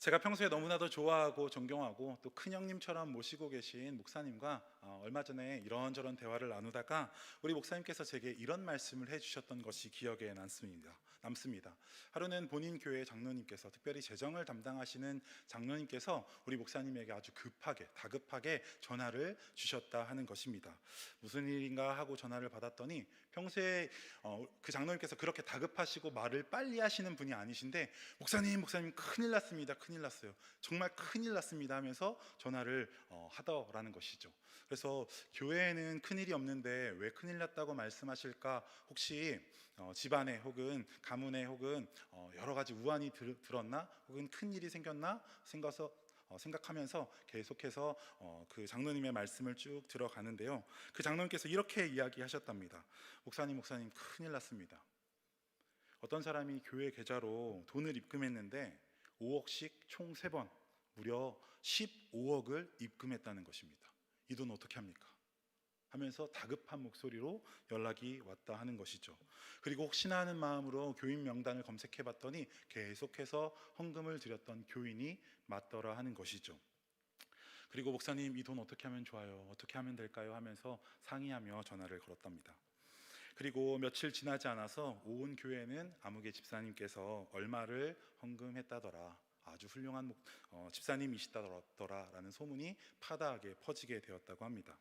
제가 평소에 너무나도 좋아하고 존경하고 또 큰형님처럼 모시고 계신 목사님과 어, 얼마 전에 이런저런 대화를 나누다가 우리 목사님께서 제게 이런 말씀을 해주셨던 것이 기억에 남습니다. 남습니다. 하루는 본인 교회 장로님께서 특별히 재정을 담당하시는 장로님께서 우리 목사님에게 아주 급하게 다급하게 전화를 주셨다 하는 것입니다. 무슨 일인가 하고 전화를 받았더니 평소에 어, 그 장로님께서 그렇게 다급하시고 말을 빨리 하시는 분이 아니신데 목사님 목사님 큰일 났습니다. 큰일 났어요. 정말 큰일 났습니다 하면서 전화를 어, 하더라는 것이죠. 그래서 교회에는 큰일이 없는데 왜 큰일 났다고 말씀하실까? 혹시 어, 집안에 혹은 가문에 혹은 어, 여러 가지 우환이 들, 들었나? 혹은 큰 일이 생겼나? 생각서 어, 생각하면서 계속해서 어, 그 장로님의 말씀을 쭉 들어가는데요. 그 장로님께서 이렇게 이야기하셨답니다. 목사님, 목사님, 큰일 났습니다. 어떤 사람이 교회 계좌로 돈을 입금했는데 5억씩 총 3번 무려 15억을 입금했다는 것입니다. 이 돈 어떻게 합니까? 하면서 다급한 목소리로 연락이 왔다 하는 것이죠. 그리고 혹시나 하는 마음으로 교인 명단을 검색해 봤더니 계속해서 헌금을 드렸던 교인이 맞더라 하는 것이죠. 그리고 목사님 이 돈 어떻게 하면 좋아요? 어떻게 하면 될까요? 하면서 상의하며 전화를 걸었답니다. 그리고 며칠 지나지 않아서 온 교회는 아무개 집사님께서 얼마를 헌금했다더라. 아주 훌륭한 목- 어, 집사님이시다더라라는 소문이 파다하게 퍼지게 되었다고 합니다.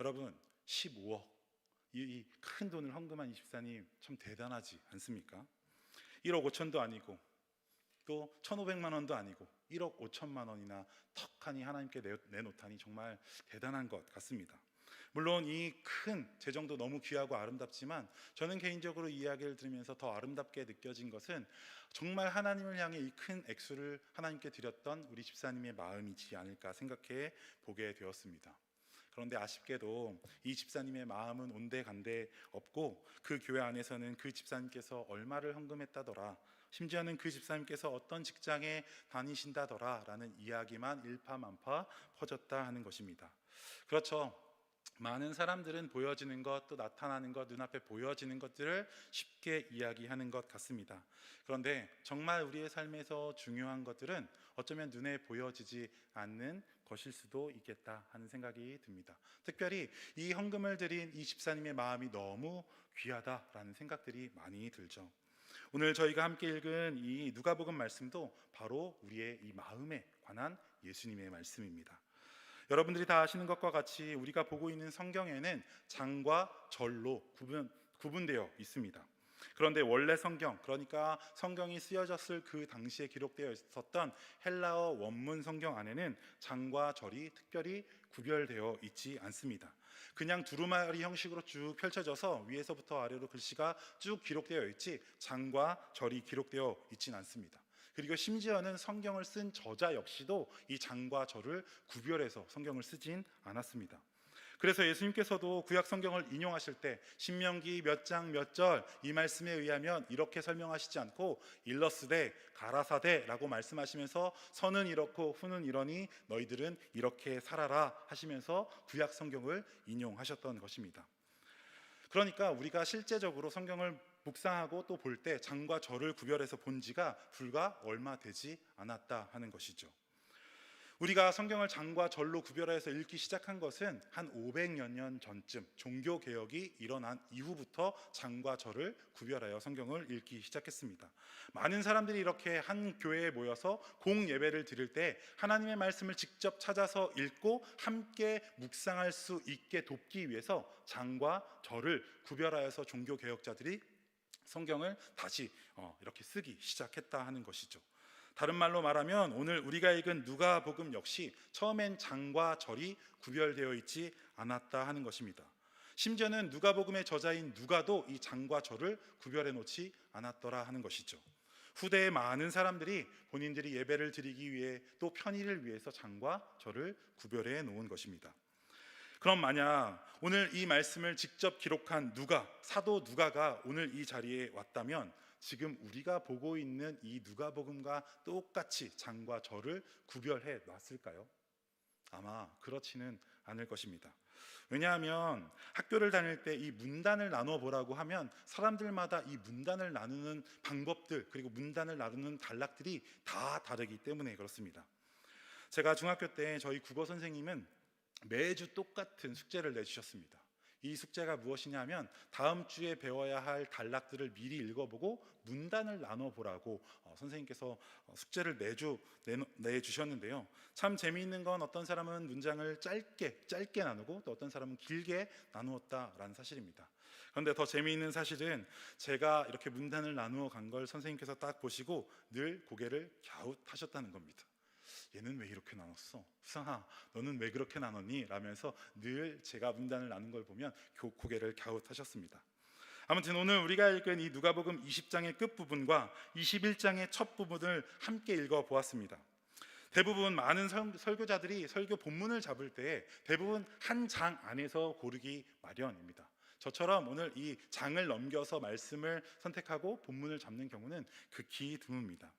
여러분 15억 이 큰 돈을 헌금한 이 집사님 참 대단하지 않습니까? 1억 5천도 아니고 또 1,500만 원도 아니고 1억 5천만 원이나 턱하니 하나님께 내- 내놓다니 정말 대단한 것 같습니다. 물론 이 큰 재정도 너무 귀하고 아름답지만 저는 개인적으로 이 이야기를 들으면서 더 아름답게 느껴진 것은 정말 하나님을 향해 이 큰 액수를 하나님께 드렸던 우리 집사님의 마음이지 않을까 생각해 보게 되었습니다. 그런데 아쉽게도 이 집사님의 마음은 온데간데 없고 그 교회 안에서는 그 집사님께서 얼마를 헌금했다더라 심지어는 그 집사님께서 어떤 직장에 다니신다더라라는 이야기만 일파만파 퍼졌다 하는 것입니다. 그렇죠. 많은 사람들은 보여지는 것 또 나타나는 것 눈앞에 보여지는 것들을 쉽게 이야기하는 것 같습니다. 그런데 정말 우리의 삶에서 중요한 것들은 어쩌면 눈에 보여지지 않는 것일 수도 있겠다 하는 생각이 듭니다. 특별히 이 헌금을 드린 이 집사님의 마음이 너무 귀하다라는 생각들이 많이 들죠. 오늘 저희가 함께 읽은 이 누가복음 말씀도 바로 우리의 이 마음에 관한 예수님의 말씀입니다. 여러분들이 다 아시는 것과 같이 우리가 보고 있는 성경에는 장과 절로 구분, 구분되어 있습니다. 그런데 원래 성경, 그러니까 성경이 쓰여졌을 그 당시에 기록되어 있었던 헬라어 원문 성경 안에는 장과 절이 특별히 구별되어 있지 않습니다. 그냥 두루마리 형식으로 쭉 펼쳐져서 위에서부터 아래로 글씨가 쭉 기록되어 있지 장과 절이 기록되어 있진 않습니다. 그리고 심지어는 성경을 쓴 저자 역시도 이 장과 절을 구별해서 성경을 쓰진 않았습니다. 그래서 예수님께서도 구약 성경을 인용하실 때 신명기 몇 장 몇 절 이 말씀에 의하면 이렇게 설명하시지 않고 일러스되 가라사대라고 말씀하시면서 선은 이렇고 후는 이러니 너희들은 이렇게 살아라 하시면서 구약 성경을 인용하셨던 것입니다. 그러니까 우리가 실제적으로 성경을 묵상하고 또 볼 때 장과 절을 구별해서 본 지가 불과 얼마 되지 않았다 하는 것이죠. 우리가 성경을 장과 절로 구별해서 읽기 시작한 것은 한 500여 년 전쯤 종교 개혁이 일어난 이후부터 장과 절을 구별하여 성경을 읽기 시작했습니다. 많은 사람들이 이렇게 한 교회에 모여서 공 예배를 드릴 때 하나님의 말씀을 직접 찾아서 읽고 함께 묵상할 수 있게 돕기 위해서 장과 절을 구별하여서 종교 개혁자들이 성경을 다시 어, 이렇게 쓰기 시작했다 하는 것이죠. 다른 말로 말하면 오늘 우리가 읽은 누가복음 역시 처음엔 장과 절이 구별되어 있지 않았다 하는 것입니다. 심지어는 누가복음의 저자인 누가도 이 장과 절을 구별해 놓지 않았더라 하는 것이죠. 후대의 많은 사람들이 본인들이 예배를 드리기 위해 또 편의를 위해서 장과 절을 구별해 놓은 것입니다. 그럼 만약 오늘 이 말씀을 직접 기록한 누가 사도 누가가 오늘 이 자리에 왔다면 지금 우리가 보고 있는 이 누가복음과 똑같이 장과 절을 구별해 놨을까요? 아마 그렇지는 않을 것입니다. 왜냐하면 학교를 다닐 때 이 문단을 나눠 보라고 하면 사람들마다 이 문단을 나누는 방법들 그리고 문단을 나누는 단락들이 다 다르기 때문에 그렇습니다. 제가 중학교 때 저희 국어 선생님은 매주 똑같은 숙제를 내주셨습니다. 이 숙제가 무엇이냐면 다음 주에 배워야 할 단락들을 미리 읽어보고 문단을 나눠보라고 어, 선생님께서 어, 숙제를 내주 내주셨는데요. 참 재미있는 건 어떤 사람은 문장을 짧게 짧게 나누고 또 어떤 사람은 길게 나누었다라는 사실입니다. 그런데 더 재미있는 사실은 제가 이렇게 문단을 나누어 간 걸 선생님께서 딱 보시고 늘 고개를 갸웃하셨다는 겁니다. 얘는 왜 이렇게 나눴어? 수상아, 너는 왜 그렇게 나눴니? 라면서 늘 제가 문단을 나눈 걸 보면 교- 고개를 갸웃하셨습니다. 아무튼 오늘 우리가 읽은 이 누가복음 20장의 끝 부분과 21장의 첫 부분을 함께 읽어 보았습니다. 대부분 많은 설- 설교자들이 설교 본문을 잡을 때 대부분 한 장 안에서 고르기 마련입니다. 저처럼 오늘 이 장을 넘겨서 말씀을 선택하고 본문을 잡는 경우는 극히 드뭅니다.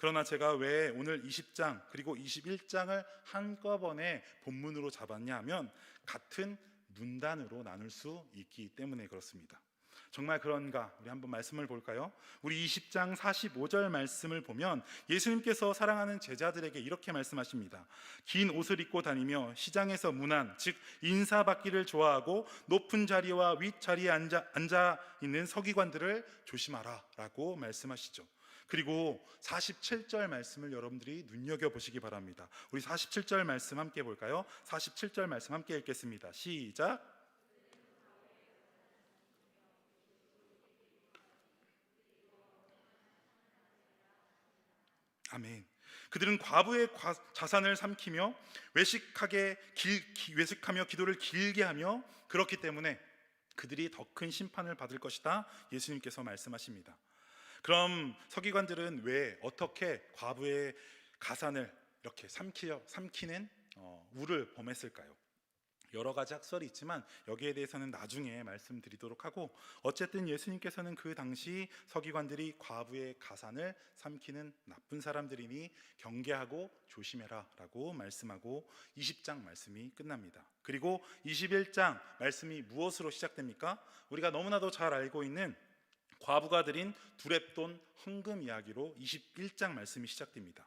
그러나 제가 왜 오늘 20장 그리고 21장을 한꺼번에 본문으로 잡았냐 하면 같은 문단으로 나눌 수 있기 때문에 그렇습니다. 정말 그런가? 우리 한번 말씀을 볼까요? 우리 20장 45절 말씀을 보면 예수님께서 사랑하는 제자들에게 이렇게 말씀하십니다. 긴 옷을 입고 다니며 시장에서 문안, 즉 인사받기를 좋아하고 높은 자리와 윗자리에 앉아, 앉아 있는 서기관들을 조심하라 라고 말씀하시죠. 그리고 47절 말씀을 여러분들이 눈여겨 보시기 바랍니다. 우리 47절 말씀 함께 볼까요? 47절 말씀 함께 읽겠습니다. 시작. 아멘. 그들은 과부의 과- 자산을 삼키며 외식하게 길, 기- 외식하며 기도를 길게 하며 그렇기 때문에 그들이 더 큰 심판을 받을 것이다. 예수님께서 말씀하십니다. 그럼 서기관들은 왜 어떻게 과부의 가산을 이렇게 삼키려, 삼키는 어, 우를 범했을까요? 여러 가지 학설이 있지만 여기에 대해서는 나중에 말씀드리도록 하고 어쨌든 예수님께서는 그 당시 서기관들이 과부의 가산을 삼키는 나쁜 사람들이니 경계하고 조심해라라고 말씀하고 20장 말씀이 끝납니다. 그리고 21장 말씀이 무엇으로 시작됩니까? 우리가 너무나도 잘 알고 있는 과부가 드린 두랩돈 헌금 이야기로 21장 말씀이 시작됩니다.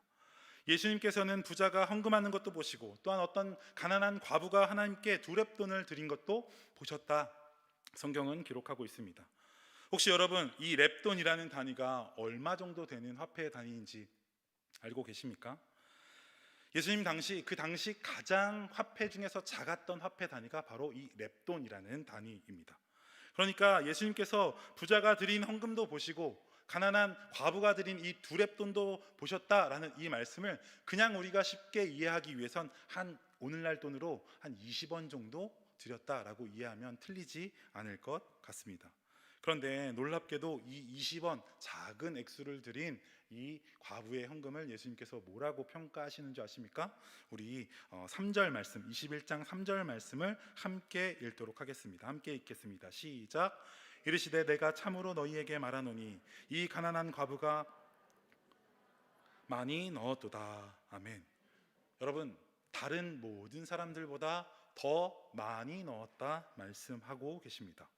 예수님께서는 부자가 헌금하는 것도 보시고 또한 어떤 가난한 과부가 하나님께 두랩돈을 드린 것도 보셨다. 성경은 기록하고 있습니다. 혹시 여러분 이 랩돈이라는 단위가 얼마 정도 되는 화폐 단위인지 알고 계십니까? 예수님 당시 그 당시 가장 화폐 중에서 작았던 화폐 단위가 바로 이 랩돈이라는 단위입니다. 그러니까 예수님께서 부자가 드린 헌금도 보시고 가난한 과부가 드린 이 두 랩돈도 보셨다라는 이 말씀을 그냥 우리가 쉽게 이해하기 위해선 한 오늘날 돈으로 한 20원 정도 드렸다라고 이해하면 틀리지 않을 것 같습니다. 그런데 놀랍게도 이 20원 작은 액수를 드린 이 과부의 헌금을 예수님께서 뭐라고 평가하시는 줄 아십니까? 우리 어, 3절 말씀, 21장 3절 말씀을 함께 읽도록 하겠습니다. 함께 읽겠습니다. 시작. 이르시되 내가 참으로 너희에게 말하노니 이 가난한 과부가 많이 넣었도다. 아멘. 여러분 다른 모든 사람들보다 더 많이 넣었다 말씀하고 계십니다.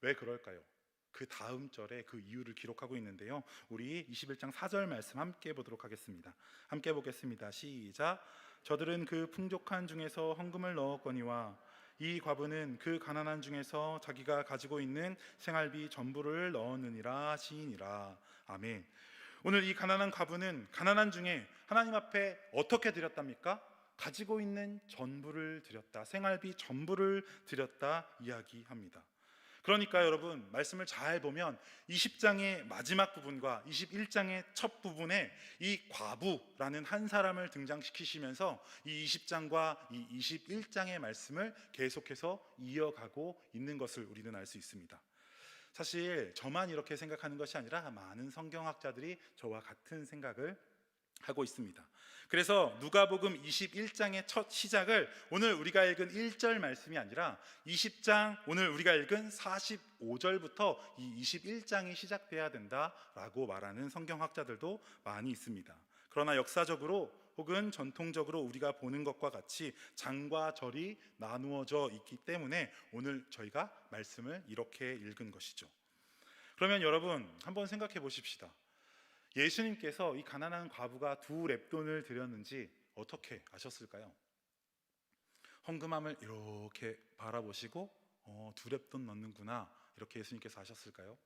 왜 그럴까요? 그 다음 절에 그 이유를 기록하고 있는데요. 우리 21장 4절 말씀 함께 보도록 하겠습니다. 함께 보겠습니다. 시작. 저들은 그 풍족한 중에서 헌금을 넣었거니와 이 과부는 그 가난한 중에서 자기가 가지고 있는 생활비 전부를 넣었느니라 시이니라. 아멘. 오늘 이 가난한 과부는 가난한 중에 하나님 앞에 어떻게 드렸답니까? 가지고 있는 전부를 드렸다. 생활비 전부를 드렸다 이야기합니다. 그러니까 여러분 말씀을 잘 보면 20장의 마지막 부분과 21장의 첫 부분에 이 과부라는 한 사람을 등장시키시면서 이 20장과 이 21장의 말씀을 계속해서 이어가고 있는 것을 우리는 알 수 있습니다. 사실 저만 이렇게 생각하는 것이 아니라 많은 성경학자들이 저와 같은 생각을 하고 있습니다. 그래서 누가복음 21장의 첫 시작을 오늘 우리가 읽은 1절 말씀이 아니라 20장 오늘 우리가 읽은 45절부터 이 21장이 시작돼야 된다라고 말하는 성경학자들도 많이 있습니다. 그러나 역사적으로 혹은 전통적으로 우리가 보는 것과 같이 장과 절이 나누어져 있기 때문에 오늘 저희가 말씀을 이렇게 읽은 것이죠. 그러면 여러분 한번 생각해 보십시다. 예수님께서 이 가난한 과부가 두 랩돈을 드렸는지 어떻게 아셨을까요? 헌금함을 이렇게 바라보시고 어, 두 랩돈 넣는구나 이렇게 예수님께서 하셨을까요?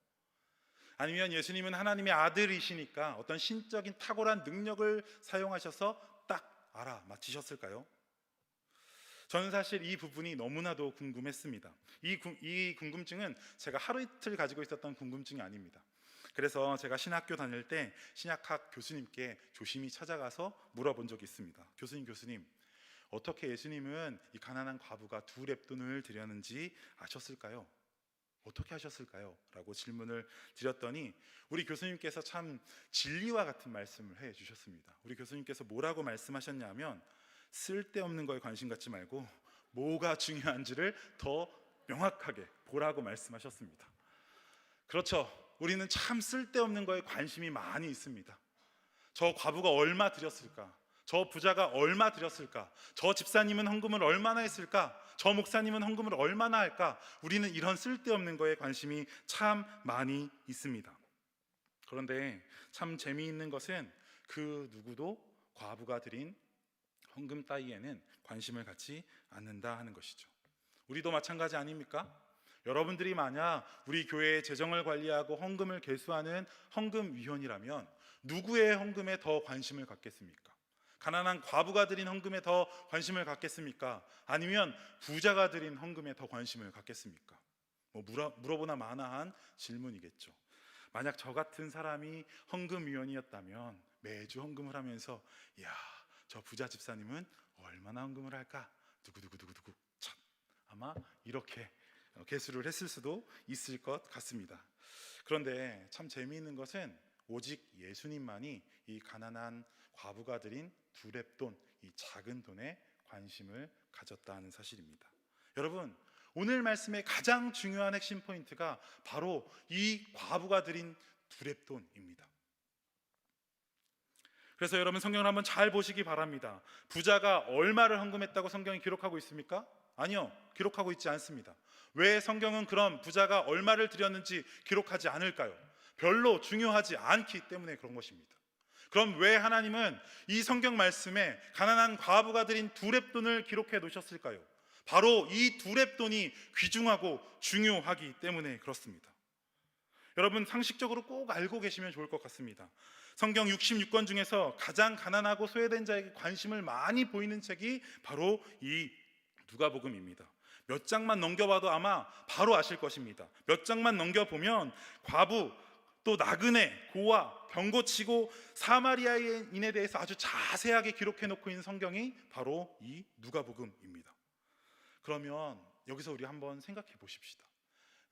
아니면 예수님은 하나님의 아들이시니까 어떤 신적인 탁월한 능력을 사용하셔서 딱 알아 맞히셨을까요? 저는 사실 이 부분이 너무나도 궁금했습니다. 이, 궁- 이 궁금증은 제가 하루 이틀 가지고 있었던 궁금증이 아닙니다. 그래서 제가 신학교 다닐 때 신약학 교수님께 조심히 찾아가서 물어본 적이 있습니다. 교수님, 교수님, 어떻게 예수님은 이 가난한 과부가 두 랩돈을 드렸는지 아셨을까요? 어떻게 하셨을까요? 라고 질문을 드렸더니 우리 교수님께서 참 진리와 같은 말씀을 해 주셨습니다. 우리 교수님께서 뭐라고 말씀하셨냐면 쓸데없는 거에 관심 갖지 말고 뭐가 중요한지를 더 명확하게 보라고 말씀하셨습니다. 그렇죠. 우리는 참 쓸데없는 거에 관심이 많이 있습니다. 저 과부가 얼마 드렸을까? 저 부자가 얼마 드렸을까? 저 집사님은 헌금을 얼마나 했을까? 저 목사님은 헌금을 얼마나 할까? 우리는 이런 쓸데없는 거에 관심이 참 많이 있습니다. 그런데 참 재미있는 것은 그 누구도 과부가 드린 헌금 따위에는 관심을 갖지 않는다 하는 것이죠. 우리도 마찬가지 아닙니까? 여러분들이 만약 우리 교회의 재정을 관리하고 헌금을 개수하는 헌금위원이라면 누구의 헌금에 더 관심을 갖겠습니까? 가난한 과부가 드린 헌금에 더 관심을 갖겠습니까? 아니면 부자가 드린 헌금에 더 관심을 갖겠습니까? 뭐 물어, 물어보나 마나한 질문이겠죠. 만약 저 같은 사람이 헌금위원이었다면 매주 헌금을 하면서 야, 저 부자 집사님은 얼마나 헌금을 할까? 두구두구두구두구 참 아마 이렇게 어, 개수를 했을 수도 있을 것 같습니다. 그런데 참 재미있는 것은 오직 예수님만이 이 가난한 과부가 드린 두 랩돈, 이 작은 돈에 관심을 가졌다는 사실입니다. 여러분, 오늘 말씀의 가장 중요한 핵심 포인트가 바로 이 과부가 드린 두 랩돈입니다. 그래서 여러분 성경을 한번 잘 보시기 바랍니다. 부자가 얼마를 헌금했다고 성경이 기록하고 있습니까? 아니요, 기록하고 있지 않습니다. 왜 성경은 그럼 부자가 얼마를 드렸는지 기록하지 않을까요? 별로 중요하지 않기 때문에 그런 것입니다. 그럼 왜 하나님은 이 성경 말씀에 가난한 과부가 드린 두 랩돈을 기록해 놓으셨을까요? 바로 이 두 랩돈이 귀중하고 중요하기 때문에 그렇습니다. 여러분 상식적으로 꼭 알고 계시면 좋을 것 같습니다. 성경 66권 중에서 가장 가난하고 소외된 자에게 관심을 많이 보이는 책이 바로 이 누가복음입니다. 몇 장만 넘겨봐도 아마 바로 아실 것입니다. 몇 장만 넘겨보면 과부 또 나그네, 고아, 병고치고 사마리아인에 대해서 아주 자세하게 기록해 놓고 있는 성경이 바로 이 누가복음입니다. 그러면 여기서 우리 한번 생각해 보십시다.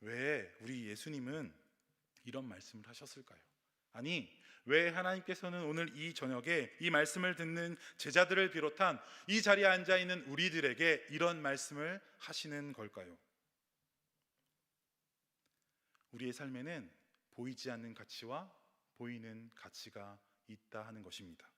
왜 우리 예수님은 이런 말씀을 하셨을까요? 아니, 왜 하나님께서는 오늘 이 저녁에 이 말씀을 듣는 제자들을 비롯한 이 자리에 앉아 있는 우리들에게 이런 말씀을 하시는 걸까요? 우리의 삶에는 보이지 않는 가치와 보이는 가치가 있다 하는 것입니다.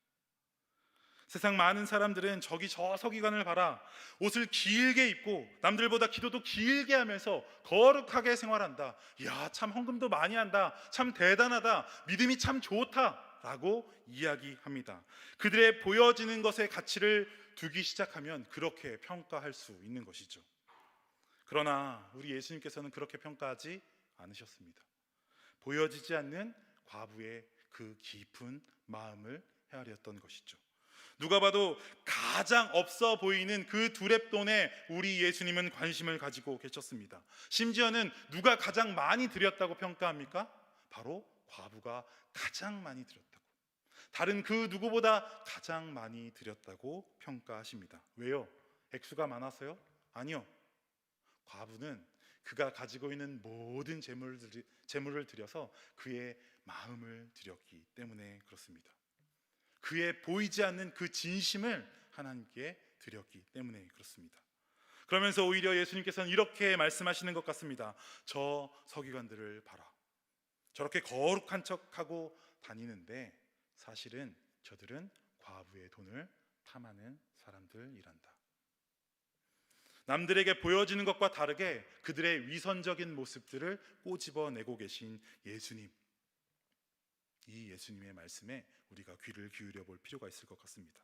세상 많은 사람들은 저기 저 서기관을 봐라. 옷을 길게 입고 남들보다 기도도 길게 하면서 거룩하게 생활한다. 야, 참 헌금도 많이 한다. 참 대단하다. 믿음이 참 좋다. 라고 이야기합니다. 그들의 보여지는 것의 가치를 두기 시작하면 그렇게 평가할 수 있는 것이죠. 그러나 우리 예수님께서는 그렇게 평가하지 않으셨습니다. 보여지지 않는 과부의 그 깊은 마음을 헤아렸던 것이죠. 누가 봐도 가장 없어 보이는 그 두랩돈에 우리 예수님은 관심을 가지고 계셨습니다. 심지어는 누가 가장 많이 드렸다고 평가합니까? 바로 과부가 가장 많이 드렸다고. 다른 그 누구보다 가장 많이 드렸다고 평가하십니다. 왜요? 액수가 많아서요? 아니요. 과부는 그가 가지고 있는 모든 재물을, 재물을 들여서 그의 마음을 드렸기 때문에 그렇습니다. 그의 보이지 않는 그 진심을 하나님께 드렸기 때문에 그렇습니다. 그러면서 오히려 예수님께서는 이렇게 말씀하시는 것 같습니다. 저 서기관들을 봐라. 저렇게 거룩한 척하고 다니는데 사실은 저들은 과부의 돈을 탐하는 사람들이란다. 남들에게 보여지는 것과 다르게 그들의 위선적인 모습들을 꼬집어내고 계신 예수님. 이 예수님의 말씀에 우리가 귀를 기울여 볼 필요가 있을 것 같습니다.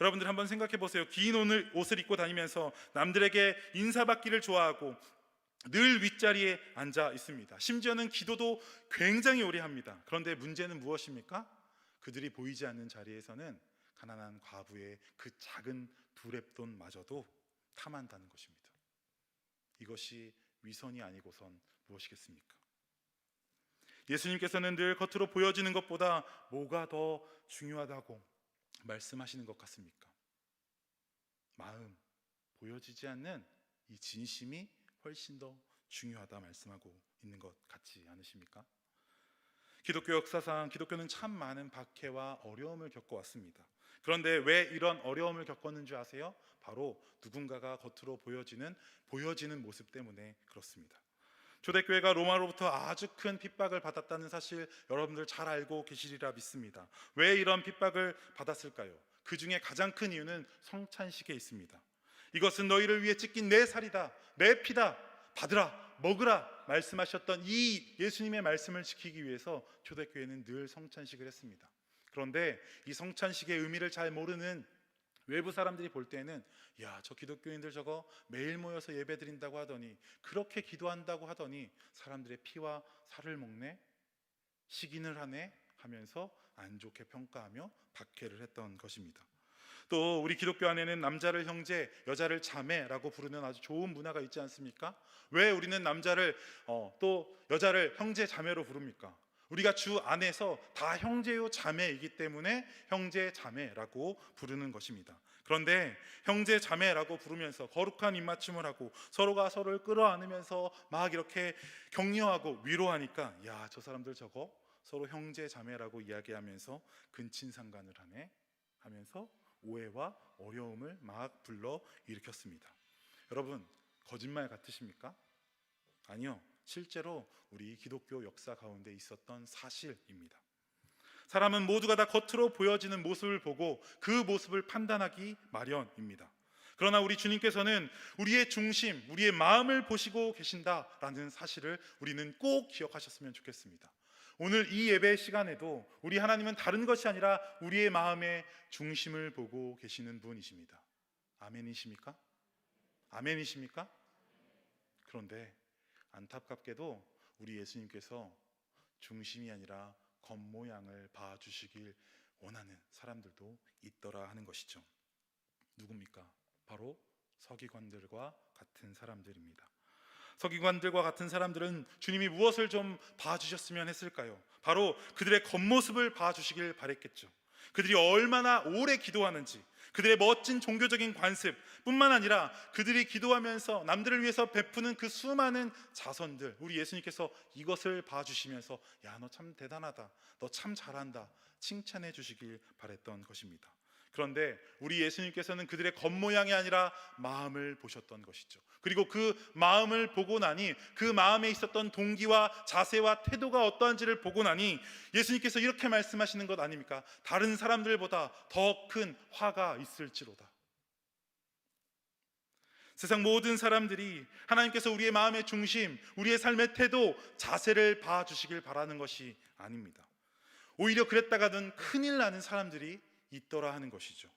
여러분들 한번 생각해 보세요. 긴 옷을, 입고 다니면서 남들에게 인사받기를 좋아하고 늘 윗자리에 앉아 있습니다. 심지어는 기도도 굉장히 오래 합니다. 그런데 문제는 무엇입니까? 그들이 보이지 않는 자리에서는 가난한 과부의 그 작은 두랩돈마저도 탐한다는 것입니다. 이것이 위선이 아니고선 무엇이겠습니까? 예수님께서는 늘 겉으로 보여지는 것보다 뭐가 더 중요하다고 말씀하시는 것 같습니까? 마음, 보여지지 않는 이 진심이 훨씬 더 중요하다 말씀하고 있는 것 같지 않으십니까? 기독교 역사상 기독교는 참 많은 박해와 어려움을 겪어왔습니다. 그런데 왜 이런 어려움을 겪었는지 아세요? 바로 누군가가 겉으로 보여지는 보여지는 모습 때문에 그렇습니다. 초대교회가 로마로부터 아주 큰 핍박을 받았다는 사실 여러분들 잘 알고 계시리라 믿습니다. 왜 이런 핍박을 받았을까요? 그 중에 가장 큰 이유는 성찬식에 있습니다. 이것은 너희를 위해 찢긴 내 살이다, 내 피다, 받으라, 먹으라 말씀하셨던 이 예수님의 말씀을 지키기 위해서 초대교회는 늘 성찬식을 했습니다. 그런데 이 성찬식의 의미를 잘 모르는 외부 사람들이 볼 때는 야, 저 기독교인들 저거 매일 모여서 예배 드린다고 하더니 그렇게 기도한다고 하더니 사람들의 피와 살을 먹네. 식인을 하네 하면서 안 좋게 평가하며 박해를 했던 것입니다. 또 우리 기독교 안에는 남자를 형제, 여자를 자매라고 부르는 아주 좋은 문화가 있지 않습니까? 왜 우리는 남자를 어, 또 여자를 형제, 자매로 부릅니까? 우리가 주 안에서 다 형제요 자매이기 때문에 형제 자매라고 부르는 것입니다. 그런데 형제 자매라고 부르면서 거룩한 입맞춤을 하고 서로가 서로를 끌어안으면서 막 이렇게 격려하고 위로하니까 야, 저 사람들 저거 서로 형제 자매라고 이야기하면서 근친 상간을 하네 하면서 오해와 어려움을 막 불러 일으켰습니다. 여러분, 거짓말 같으십니까? 아니요. 실제로 우리 기독교 역사 가운데 있었던 사실입니다. 사람은 모두가 다 겉으로 보여지는 모습을 보고 그 모습을 판단하기 마련입니다. 그러나 우리 주님께서는 우리의 중심, 우리의 마음을 보시고 계신다라는 사실을 우리는 꼭 기억하셨으면 좋겠습니다. 오늘 이 예배 시간에도 우리 하나님은 다른 것이 아니라 우리의 마음의 중심을 보고 계시는 분이십니다. 아멘이십니까? 아멘이십니까? 그런데 안타깝게도 우리 예수님께서 중심이 아니라 겉모양을 봐주시길 원하는 사람들도 있더라 하는 것이죠. 누굽니까? 바로 서기관들과 같은 사람들입니다. 서기관들과 같은 사람들은 주님이 무엇을 좀 봐주셨으면 했을까요? 바로 그들의 겉모습을 봐주시길 바랬겠죠. 그들이 얼마나 오래 기도하는지, 그들의 멋진 종교적인 관습 뿐만 아니라 그들이 기도하면서 남들을 위해서 베푸는 그 수많은 자선들, 우리 예수님께서 이것을 봐주시면서 야, 너 참 대단하다. 너 참 잘한다. 칭찬해 주시길 바랬던 것입니다. 그런데 우리 예수님께서는 그들의 겉모양이 아니라 마음을 보셨던 것이죠. 그리고 그 마음을 보고 나니 그 마음에 있었던 동기와 자세와 태도가 어떠한지를 보고 나니 예수님께서 이렇게 말씀하시는 것 아닙니까? 다른 사람들보다 더 큰 화가 있을지로다. 세상 모든 사람들이 하나님께서 우리의 마음의 중심, 우리의 삶의 태도, 자세를 봐주시길 바라는 것이 아닙니다. 오히려 그랬다가는 큰일 나는 사람들이 있더라 하는 것이죠.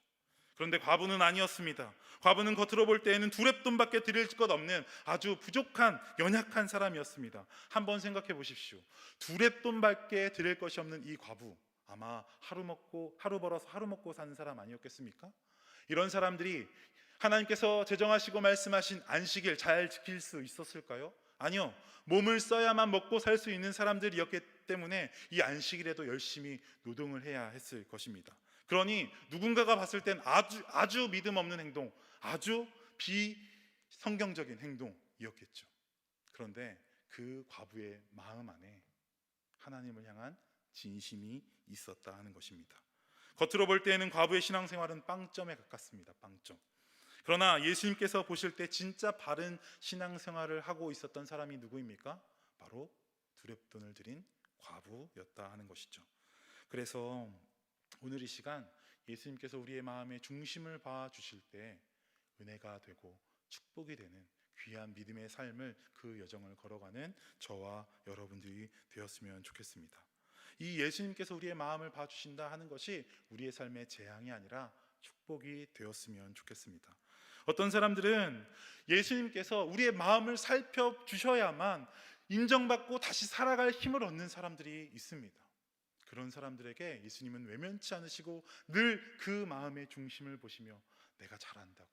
그런데 과부는 아니었습니다. 과부는 겉으로 볼 때에는 두랩돈밖에 드릴 것 없는 아주 부족한 연약한 사람이었습니다. 한번 생각해 보십시오. 두랩돈밖에 드릴 것이 없는 이 과부 아마 하루 먹고 하루 벌어서 하루 먹고 사는 사람 아니었겠습니까? 이런 사람들이 하나님께서 제정하시고 말씀하신 안식일 잘 지킬 수 있었을까요? 아니요. 몸을 써야만 먹고 살 수 있는 사람들이었기 때문에 이 안식일에도 열심히 노동을 해야 했을 것입니다. 그러니 누군가가 봤을 땐 아주 아주 믿음 없는 행동, 아주 비성경적인 행동이었겠죠. 그런데 그 과부의 마음 안에 하나님을 향한 진심이 있었다 하는 것입니다. 겉으로 볼 때에는 과부의 신앙생활은 빵점에 가깝습니다. 빵점. 그러나 예수님께서 보실 때 진짜 바른 신앙생활을 하고 있었던 사람이 누구입니까? 바로 두렵돈을 들인 과부였다 하는 것이죠. 그래서 오늘 이 시간 예수님께서 우리의 마음의 중심을 봐 주실 때 은혜가 되고 축복이 되는 귀한 믿음의 삶을 그 여정을 걸어가는 저와 여러분들이 되었으면 좋겠습니다. 이 예수님께서 우리의 마음을 봐 주신다 하는 것이 우리의 삶의 재앙이 아니라 축복이 되었으면 좋겠습니다. 어떤 사람들은 예수님께서 우리의 마음을 살펴 주셔야만 인정받고 다시 살아갈 힘을 얻는 사람들이 있습니다. 그런 사람들에게 예수님은 외면치 않으시고 늘 그 마음의 중심을 보시며 내가 잘한다고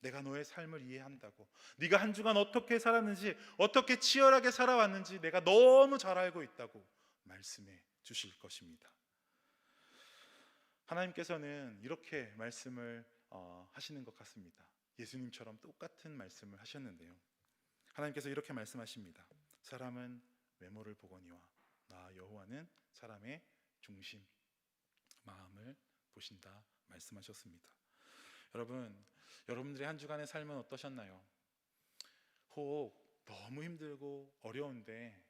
내가 너의 삶을 이해한다고 네가 한 주간 어떻게 살았는지 어떻게 치열하게 살아왔는지 내가 너무 잘 알고 있다고 말씀해 주실 것입니다. 하나님께서는 이렇게 말씀을 어, 하시는 것 같습니다. 예수님처럼 똑같은 말씀을 하셨는데요. 하나님께서 이렇게 말씀하십니다. 사람은 외모를 보거니와 나 여호와는 사람의 중심 마음을 보신다 말씀하셨습니다. 여러분, 여러분들의 한 주간의 삶은 어떠셨나요? 혹 너무 힘들고 어려운데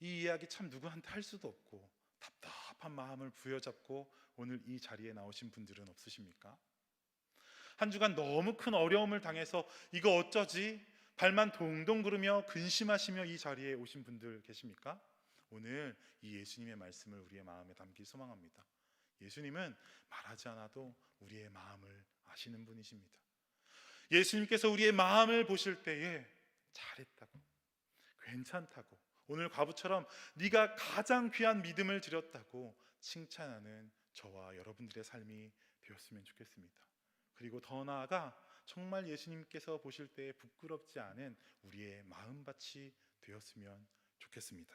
이 이야기 참 누구한테 할 수도 없고 답답한 마음을 부여잡고 오늘 이 자리에 나오신 분들은 없으십니까? 한 주간 너무 큰 어려움을 당해서 이거 어쩌지? 발만 동동 구르며 근심하시며 이 자리에 오신 분들 계십니까? 오늘 이 예수님의 말씀을 우리의 마음에 담기 소망합니다. 예수님은 말하지 않아도 우리의 마음을 아시는 분이십니다. 예수님께서 우리의 마음을 보실 때에 잘했다고, 괜찮다고, 오늘 과부처럼 네가 가장 귀한 믿음을 드렸다고 칭찬하는 저와 여러분들의 삶이 되었으면 좋겠습니다. 그리고 더 나아가 정말 예수님께서 보실 때 부끄럽지 않은 우리의 마음밭이 되었으면 좋겠습니다.